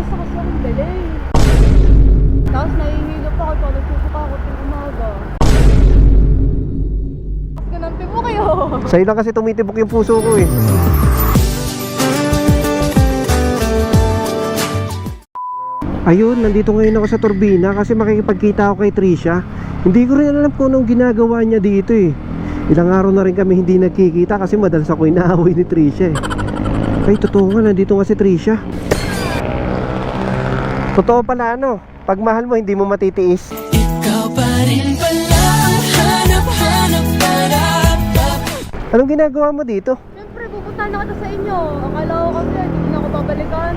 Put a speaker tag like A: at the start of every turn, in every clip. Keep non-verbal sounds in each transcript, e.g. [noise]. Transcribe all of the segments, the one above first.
A: basta kasi akong delay. Tapos nahihilo pa ako pag nagsusuka ako ng umaga. Ganante mo kayo.
B: Sa'yo lang kasi tumitibok yung puso ko eh. Ayun, nandito ngayon ako sa Turbina kasi makikipagkita ako kay Trisha. Hindi ko rin alam kung anong ginagawa niya dito eh. Ilang araw na rin kami hindi nagkikita kasi madalas ako inaaway ni Trisha eh. Ay, totoo nga, nandito nga si Trisha. Totoo pala ano, pag mahal mo hindi mo matitiis.
C: Ikaw pa rin pala ang hanap-hanap para
B: Anong ginagawa mo dito?
A: Siyempre, pupunta na kita sa inyo. Akala ko kasi hindi mo na ako babalikan.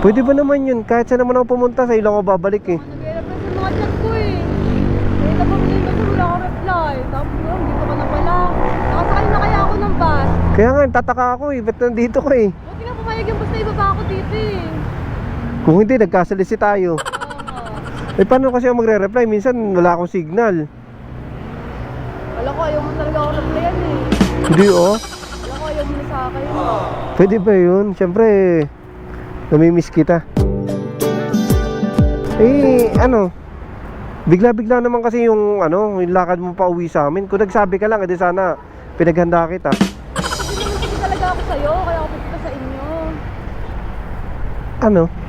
B: Pwede ba naman yun? Kahit saan naman ako pumunta, sa lang ako babalik eh.
A: Nag-i-reply sa mga chat ko eh. Tapos hindi ba wala akong reply. Tapos yun, dito ka na pala. Nakasakay na kaya ako ng bus.
B: Kaya nga, tataka ako eh. Ba't nandito ko eh?
A: Buti nga pumayag yung bus na ibaba ako dito eh.
B: Kung hindi, nagkasalisi tayo. Eh, paano kasi ako magre-reply? Minsan, wala akong signal.
A: Wala ko, ayaw mo talaga ako replyan eh.
B: Hindi oh.
A: Wala ko, ayaw mo na sa akin.
B: Pwede ba yun? Siyempre, namimiss kita. Eh, ano? Bigla-bigla naman kasi yung, ano, yung lakad mo pa uwi sa amin. Kung nagsabi ka lang, edi sana pinaghanda kita.
A: Kasi naman talaga ako sa'yo, kaya ako pupunta sa inyo.
B: Ano?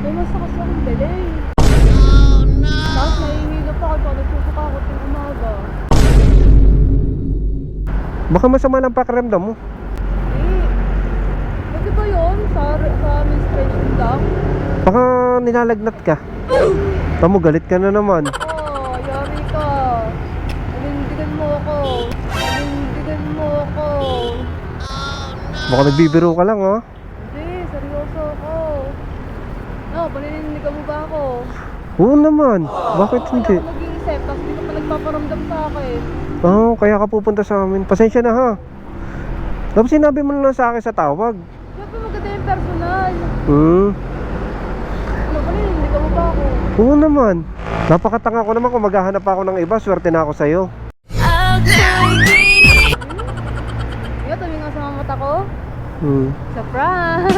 A: May mas kasi akong delay. Oh no! Tapos nahihilo pa ako pag nagsusuka ako ng umaga.
B: Baka masama lang pakiramdam mo.
A: Eh, pwede ba yun? Sa, sa menstruation lang?
B: Baka nilalagnat ka. [gasps] Tamo, galit ka na naman.
A: Oh, yari ka. Nanindigan mo ako. Nanindigan mo ako.
B: Baka nagbibiro ka lang, oh.
A: Hindi, seryoso ako. No, paninindigan mo ba ako?
B: Oo naman. Bakit
A: Wala
B: hindi?
A: ako nag-iisip, tapos hindi ka pa nagpaparamdam sa akin.
B: Oo, kaya ka pupunta sa amin. Pasensya na ha. Tapos sinabi mo na lang sa akin sa tawag.
A: Siyempre maganda yung personal.
B: Hmm.
A: Ano, paninindigan mo ba ako?
B: Oo naman. Napakatanga ko naman kung maghahanap ako ng iba. Swerte na ako sa'yo.
A: Nga, tabi nga sa mga mata ko.
B: Hmm.
A: Sa prank.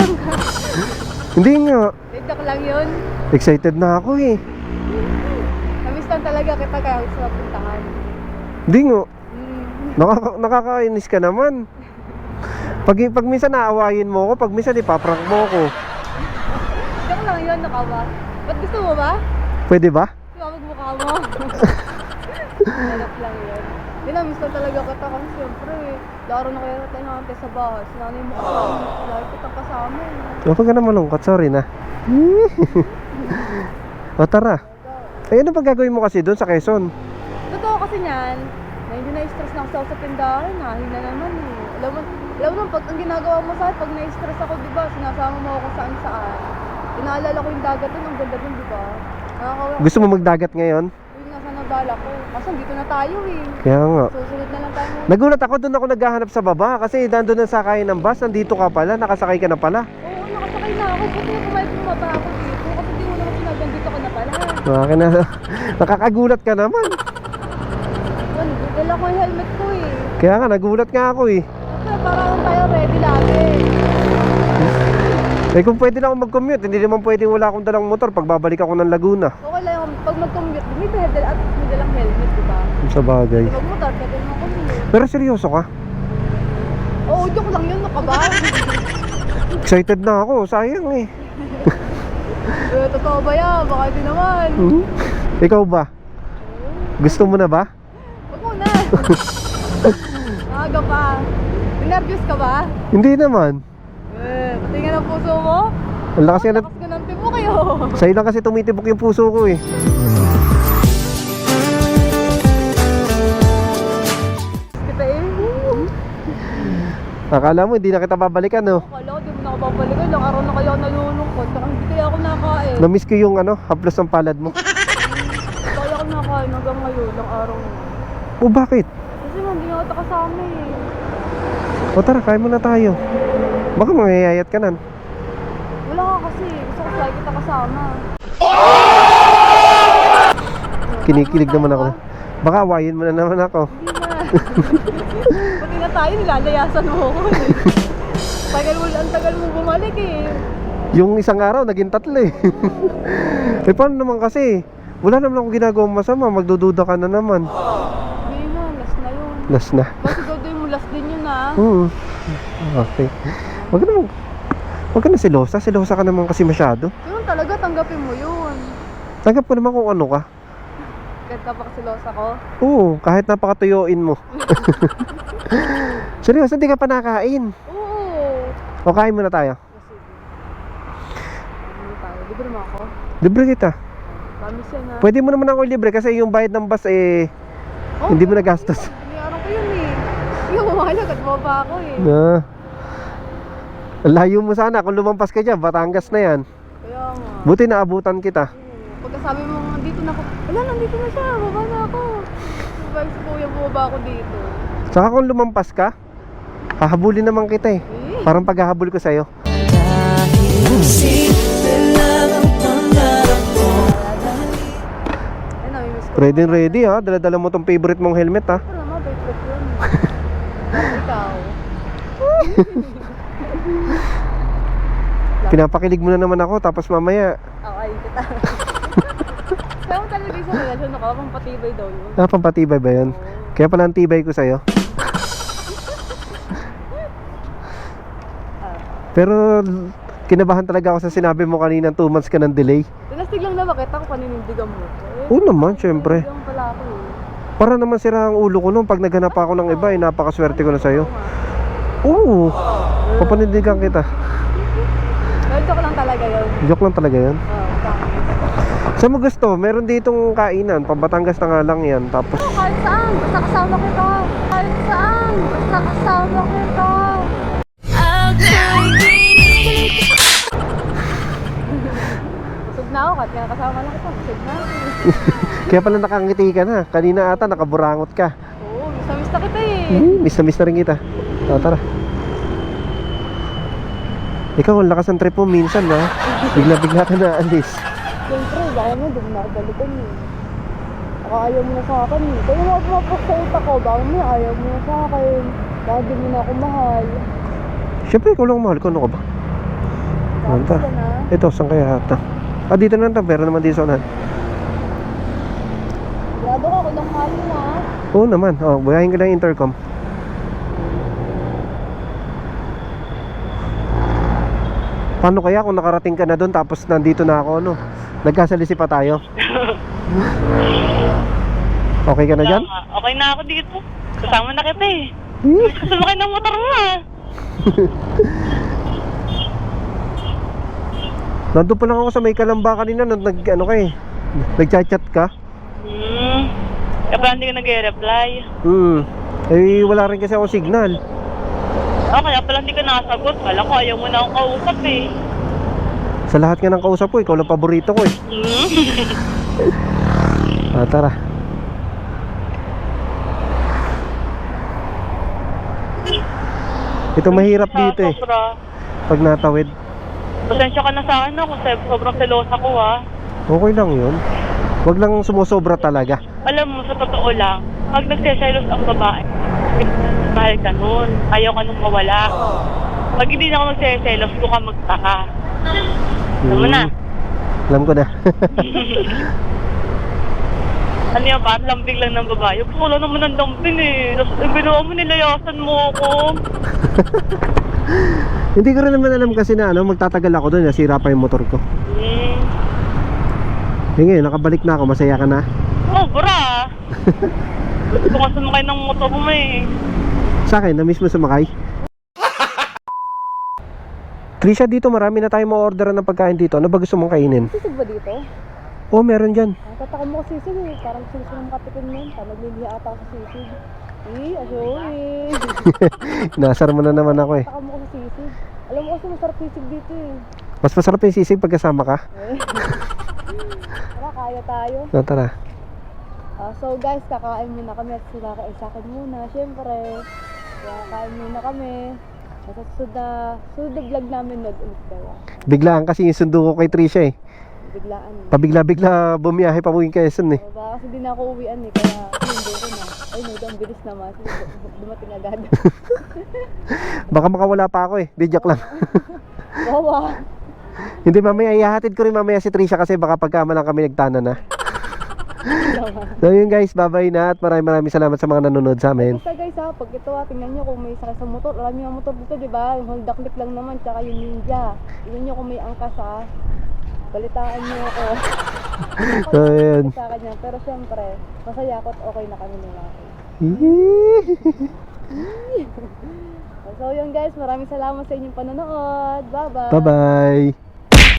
A: [laughs]
B: Hindi nga.
A: Joke lang yun.
B: Excited na ako eh.
A: Namiss lang talaga kita kaya gusto ko puntahan.
B: Hindi nga.
A: Hmm.
B: Nakaka nakakainis ka naman. Pag, pag minsan naawayin mo ako, pag minsan ipaprank mo ako.
A: Joke lang yun, nakawa. Ba't gusto mo ba?
B: Pwede ba?
A: Di ba magmukha mo? Joke lang yun. Hindi na-miss lang talaga kita kasi siyempre laro na kaya natin natin sa bahay. Sinanay mo kasama eh.
B: Huwag ka na malungkot. Sorry na. [laughs] o tara. Ay, ano ba gagawin mo kasi doon sa Quezon?
A: Totoo kasi niyan, medyo na-stress na ako sa- sa tindahan, nahina naman eh. Alam mo, alam mo, pag ang ginagawa mo sa akin, pag na-stress ako, di ba, sinasama mo ako saan saan. Inaalala ko yung dagat dun, ang ganda dun, di ba? Nakakawa.
B: Gusto mo magdagat ngayon?
A: Yun nga sana bala ko. Kaso dito na tayo eh.
B: Kaya nga.
A: Susunod na lang tayo.
B: Nagulat ako doon ako naghahanap sa baba kasi nandun ang sakayan ng bus, nandito ka pala, nakasakay ka na pala.
A: Oo, ako. Buti na pumayag bumaba ako dito. Kasi di mo naman sinabi, dito ka na pala.
B: Akin na, nakakagulat ka naman.
A: Yun, dala ko yung helmet ko eh.
B: Kaya nga, nagulat nga ako eh.
A: Kasi parang tayo ready lagi.
B: Eh kung pwede na ako mag-commute, hindi naman pwedeng wala akong dalang motor pag babalik ako ng Laguna.
A: Okay lang, yung- pag mag-commute, may dala at may dalang helmet, di ba?
B: Sa bagay.
A: Pag motor, pwede naman commute.
B: Pero seryoso ka?
A: Oo, joke lang yun, nakaba.
B: Excited na ako, sayang eh. [laughs]
A: eh, totoo ba yan? Baka di naman.
B: Hmm? Ikaw ba? Gusto mo na ba?
A: Huwag muna. Aga pa. Nervous ka ba?
B: Hindi naman.
A: Eh, tingnan ang puso mo.
B: Ang lakas yan.
A: Lakas ganante mo kayo. [laughs]
B: Sa'yo lang kasi tumitibok yung puso ko eh.
A: Kita eh.
B: Akala mo, hindi na kita babalikan no?
A: Babalikan. Ilang araw na kaya ako nalulungkot. Saka hindi kaya ako nakain.
B: Namiss ko yung ano, haplos ng palad mo.
A: Kaya ako nakain hanggang ngayon. Ilang araw na.
B: O bakit?
A: Kasi man, hindi ako kasama eh.
B: O tara, kain muna tayo. Baka mangyayayat ka nan.
A: Wala ka kasi. Gusto ko lagi kita kasama.
B: Kinikilig naman ako. Baka awayin mo na naman ako.
A: Hindi na. [laughs] Tayo, nilalayasan mo ako eh. [laughs] Tagal mo, ang tagal mo bumalik eh.
B: Yung isang araw, naging tatlo eh. [laughs] eh paano naman kasi? Wala naman akong ginagawang masama, magdududa ka na naman.
A: Hindi na, last na yun.
B: Last na.
A: Basta gagawin mo last din yun ah.
B: Hmm. Okay. Wag ka naman. Wag ka na silosa. Silosa ka naman kasi masyado.
A: Yun talaga, tanggapin mo yun.
B: Tanggap ko naman kung ano ka.
A: Kahit napakasilosa ko.
B: Oo, kahit napakatuyuin mo. [laughs] Seryoso, hindi ka pa nakain.
A: Oo.
B: O kain muna tayo.
A: Ano? Libre mo ako?
B: Libre kita.
A: Promise yan.
B: Pwede mo naman ako libre kasi yung bayad ng bus eh
A: Oh,
B: hindi mo nagastos.
A: Binayaran ko yun eh. Hindi ako at baba ako eh.
B: Na. Layo mo sana kung lumampas ka dyan, Batangas na yan.
A: Kaya nga.
B: Buti naabutan kita.
A: Oo. Pagkasabi mo, ako. Wala, nandito na siya. Baba na ako. Sabay si kuya, bumaba ako dito.
B: Saka kung lumampas ka, hahabulin naman kita eh.
A: Eh,
B: Parang paghahabol ko sa'yo.
A: Namimiss ko.
B: Ready ready ha, dala-dala mo tong favorite mong helmet ha.
A: Yun. Parang [laughs] ikaw.
B: Pinapakilig mo na naman ako tapos mamaya,
A: Ako ay kita. Mo talaga sa relasyon ako, pang patibay daw yun.
B: ah, pampatibay ba yun? Kaya pala ang tibay ko sa'yo. [laughs]
A: Ah.
B: Pero kinabahan talaga ako sa sinabi mo kanina 2 months ka ng delay.
A: Tinastig lang na bakit ako paninindigan mo. Eh,
B: Oo naman, syempre.
A: Pala ako eh.
B: Para naman sira ang ulo ko nung pag naghanap ako ng iba, eh, napakaswerte ko na sa'yo.
A: Oo.
B: Oo, papanindigan kita.
A: Joke lang talaga yun.
B: Joke lang talaga yan.
A: Oo, tama.
B: Sa mo gusto, meron ditong kainan, pabatangas na nga lang yan. Tapos,
A: Kahit saan, basta kasama kita. Kahit saan, basta kasama kita. Na ako, kaya kasama lang kita. Busog na
B: kaya pala nakangiti ka na. Kanina ata, nakaburangot ka.
A: Oo, miss na kita eh.
B: Hmm, miss na miss na rin kita. O, tara. Ikaw, ang lakas ng trip mo minsan, ha? Bigla-bigla ka na alis.
A: Siyempre, baka mo, doon na ako balikan eh. Baka ayaw mo na sa akin eh. Kaya mga pumapok sa utak ko, baka mo ayaw mo na sa akin. Baka di mo na ako mahal.
B: Siyempre, ikaw lang ang mahal ko. Ano ka ba?
A: Tapos
B: Anta.
A: ka na.
B: Ito, saan kaya ata? Ah, dito na ito. Pero naman dito sa unahan.
A: Grado ka, kulang mahal mo na.
B: Oo naman. Oh, buhayin ko lang yung intercom. Paano kaya kung nakarating ka na doon tapos nandito na ako, ano? Nagkasalisi pa tayo. [laughs] Okay ka na dyan?
D: Okay na ako dito. Kasama na kita eh.
B: Hmm?
D: Sumakay ng motor mo ah. [laughs]
B: Nandun pa lang ako sa may kalamba kanina nung nag, ano ka eh. Nagchat-chat ka.
D: Hmm. Kaya pala hindi ka nag-reply.
B: Hmm. Eh, wala rin kasi ako signal.
D: Oh, kaya pala hindi ka nakasagot. Kala ko ayaw mo na akong kausap eh.
B: Sa lahat nga ng kausap ko, ikaw lang paborito ko eh. [laughs] Ah, tara. Ito mahirap dito eh, pag natawid.
D: Pasensya ka na sa ano kung sobrang selosa ko ah.
B: Okay lang yun. Huwag lang sumusobra talaga.
D: Alam mo, sa totoo lang, pag nagseselos ang babae, mahal ka nun. Ayaw ka nung mawala. Pag hindi na ako magseselos, doon ka magtaka. Alam mo na.
B: Hmm. Alam ko na. [laughs]
D: Ano yan, parang lambing lang ng babae. Wala naman ang lambing eh. Tapos, eh, ginawa mo, nilayasan mo ako. [laughs]
B: Hindi ko rin naman alam kasi na ano, magtatagal ako doon, nasira pa yung motor ko.
D: Hmm.
B: Eh ngayon, nakabalik na ako, masaya ka na.
D: Oh, bra. Gusto ko sumakay ng motor mo eh.
B: Sa akin, na-miss mo sumakay? Trisha, dito marami na tayong ma-orderan ng pagkain dito. Ano ba gusto mong kainin?
A: Sisig ba dito?
B: Oh, meron dyan.
A: Nakataka mo kasi sisig eh. Parang gusto ko makatikim nun. Parang nagliliha ata ako sa sisig. Eh, asoy. [laughs]
B: Nasar mo na naman ako eh.
A: Nakataka mo sa sisig. Alam mo kasi masarap sisig dito eh.
B: Mas masarap yung sisig pagkasama ka.
A: Eh. [laughs] Tara, kaya tayo.
B: No, tara.
A: Ah, so guys, kakain muna kami at sila kain sa akin muna. Siyempre, kakain muna kami. Susunod na vlog namin nag ulit kayo.
B: Biglaan kasi yung sundo ko kay Trisha eh.
A: Biglaan.
B: Pabigla-bigla bumiyahe pa mo yung Quezon eh.
A: O, baka kasi di na ako uwian eh, kaya hindi ko na. Ay no, ang bilis naman. Du- dumating agad. [laughs]
B: Baka makawala pa ako eh. Di joke lang. [laughs]
A: Bawa.
B: Hindi mamaya ihahatid ko rin mamaya si Trisha kasi baka pagkama lang kami nagtana na. [laughs] so yun guys, bye-bye na at maraming maraming salamat sa mga nanonood sa amin.
A: Basta guys ha, pag ito ha, tingnan nyo kung may sakay sa motor. Alam nyo ang motor dito, di ba? Yung Honda Click lang naman, tsaka yung Ninja. Tingnan nyo kung may angkas ha. Balitaan nyo ako. [laughs]
B: So yun.
A: sa kanya. Pero syempre, masaya ako at okay na kami nila. [laughs] So yun guys, maraming salamat sa inyong panonood. Bye-bye!
B: Bye-bye.